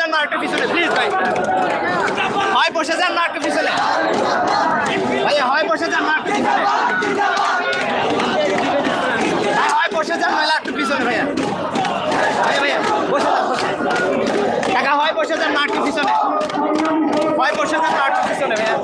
যান না একটু পিছনে প্লিজ ভাই। হয় বসে যান না একটু পিছনে। ভাই হয় বসে যান না একটু পিছনে। হয় বসে যান নইলে একটু পিছনে, ভাইয়া। ভাইয়া ভাইয়া, বসে যান, বসে টাকা হয় বসে যান না একটু পিছনে। হয় বসে যান না একটু পিছনে, ভাইয়া।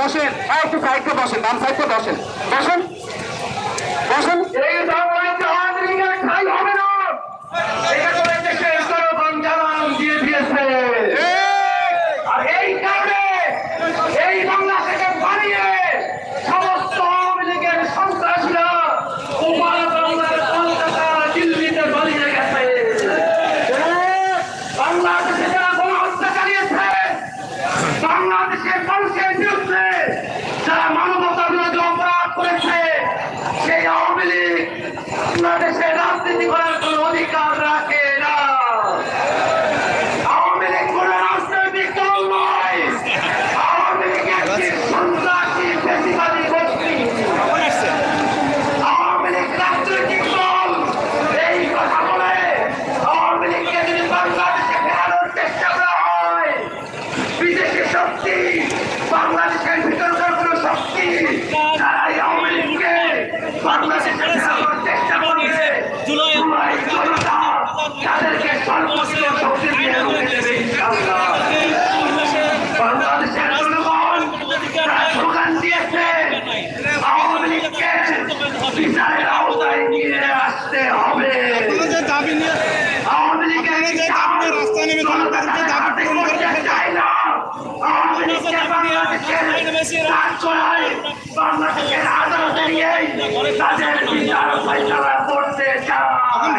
বসেন আর একটু সাইডে বসেন বাম সাইডে বসেন। বসেন। বাংলাদেশের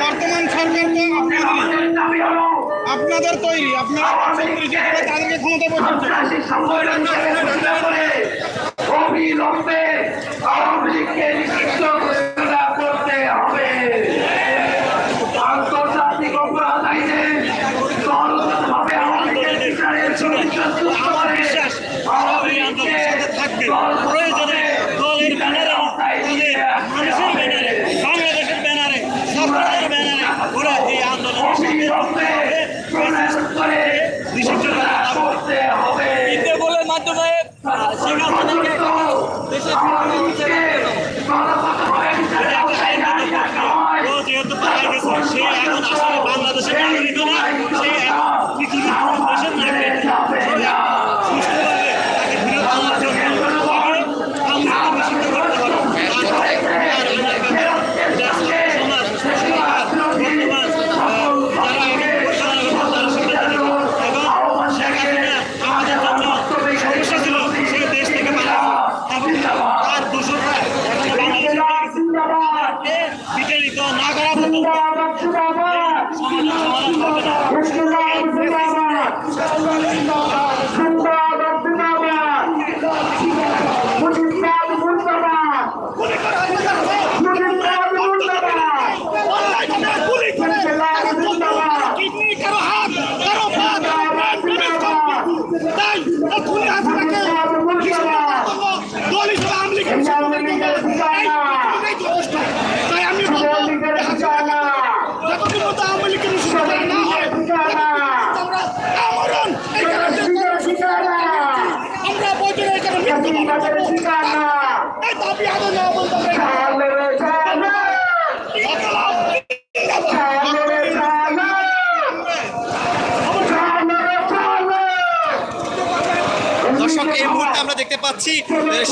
বর্তমান সরকার আমাদের দাবি আপনাদের তৈরি আপনারা তাদেরকে ক্ষমতা বসেন অবিলম্বে আওয়ামী লীগকে নিষিদ্ধ করে Is it? দর্শক, এই মুহূর্তে আমরা দেখতে পাচ্ছি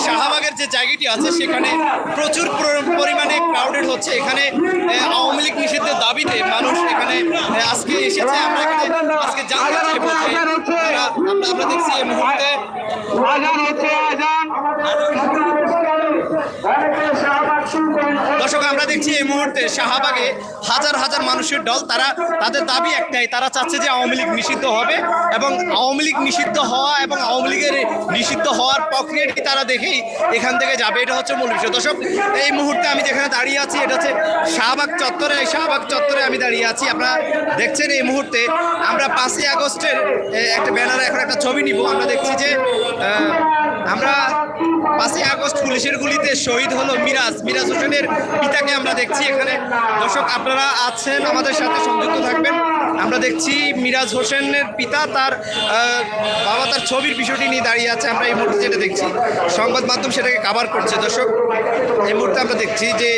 শাহবাগের যে জায়গাটি আছে, সেখানে প্রচুর পরিমাণে ক্রাউডেড হচ্ছে। এখানে আওয়ামী লীগ নিষিদ্ধের দাবিতে মানুষ এখানে আজকে এসেছে। আমরা এখানে আজকে জানতে আমরা দেখছি এই মুহূর্তে আজান হচ্ছে আজান। দর্শক, আমরা দেখছি এই মুহূর্তে শাহবাগে হাজার হাজার মানুষের দল, তারা তাদের দাবি একটাই, তারা চাচ্ছে যে আওয়ামী লীগ নিষিদ্ধ হবে এবং আওয়ামী লীগ নিষিদ্ধ হওয়া এবং আওয়ামী লীগের নিষিদ্ধ হওয়ার প্রক্রিয়াটি তারা দেখেই এখান থেকে যাবে, এটা হচ্ছে মূল বিষয়। দর্শক, এই মুহূর্তে আমি যেখানে দাঁড়িয়ে আছি, এটা হচ্ছে শাহবাগ চত্বরে, এই শাহবাগ চত্বরে আমি দাঁড়িয়ে আছি। আপনারা দেখছেন এই মুহূর্তে আমরা পাঁচই আগস্টের একটা ব্যানারে এখন একটা ছবি নিব, আমরা দেখছি যে আমরা পাঁচই আগস্ট পুলিশের গুলিতে শহীদ হলো মিরাজ। মিরাজ হোসেনের পিতাকে আমরা দেখছি এখানে। দর্শক, আপনারা আছেন, আমাদের সাথে সংযুক্ত থাকবেন। আমরা দেখছি মিরাজ হোসেনের পিতা তার বাবা তার ছবির বিষয়টি নিয়ে দাঁড়িয়ে আছে। আমরা এই মুহূর্তে যেটা দেখছি, সংবাদ মাধ্যম সেটাকে কাভার করছে। দর্শক, এই মুহূর্তে আমরা দেখছি যে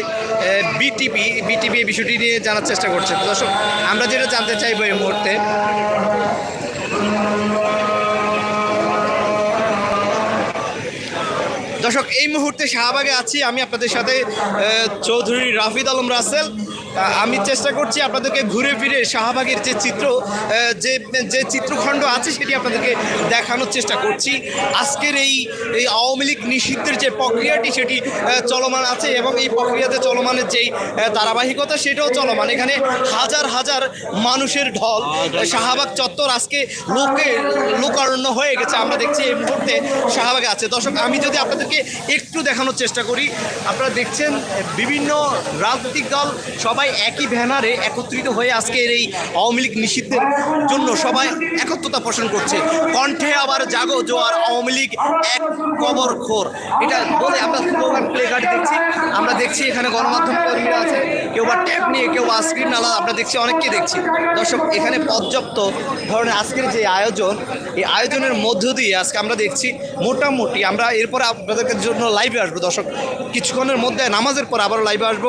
বিটিপি বিটিপি এই বিষয়টি নিয়ে জানার চেষ্টা করছে। দর্শক, আমরা যেটা জানতে চাইব এই মুহূর্তে দর্শক এই মুহূর্তে শাহবাগে আছি। আমি আপনাদের সাথে চৌধুরী রাফিদ আলম রাসেল আমি চেষ্টা করছি আপনাদেরকে ঘুরে ফিরে শাহবাগের যে চিত্র যে যে চিত্রখণ্ড আছে সেটি আপনাদেরকে দেখানোর চেষ্টা করছি। আজকের এই এই আওয়ামী লীগ নিষিদ্ধের যে প্রক্রিয়াটি সেটি চলমান আছে এবং এই প্রক্রিয়াতে চলমানের যেই ধারাবাহিকতা সেটাও চলমান। এখানে হাজার হাজার মানুষের ঢল, শাহবাগ চত্বর আজকে লোকে লোকারণ্য হয়ে গেছে। আমরা দেখছি এই মুহূর্তে শাহবাগে আছে। দর্শক, আমি যদি আপনাদেরকে একটু দেখানোর চেষ্টা করি, আপনারা দেখছেন বিভিন্ন রাজনৈতিক দল, সবাই একই ব্যানারে একত্রিত হয়ে আজকের এই আওয়ামী লীগ নিষিদ্ধের জন্য সবাই একত্রতা পোষণ করছে। কণ্ঠে আবার জাগো জোয়ার, আওয়ামী লীগ এক কবর খোর। এটা বলে আমরা স্লোগান প্লে কার্ড দেখছি। আমরা দেখছি এখানে গণমাধ্যম কর্মীরা আছে, কেউ বা ট্যাব নিয়ে, কেউ বা স্ক্রিন নালা, আমরা দেখছি, অনেককে দেখছি। দর্শক, এখানে পর্যাপ্ত ধরনের আজকের যে আয়োজন, এই আয়োজনের মধ্য দিয়ে আজকে আমরা দেখছি, মোটামুটি আমরা এরপরে আপনাদের জন্য লাইভে আসব। দর্শক, কিছুক্ষণের মধ্যে নামাজের পর আবারও লাইভে আসব।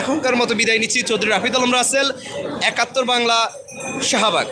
এখনকার মতো বিদায় নিচ্ছি চৌধুরী রাফিদ আলম রাসেল একাত্তর বাংলা শাহবাগ।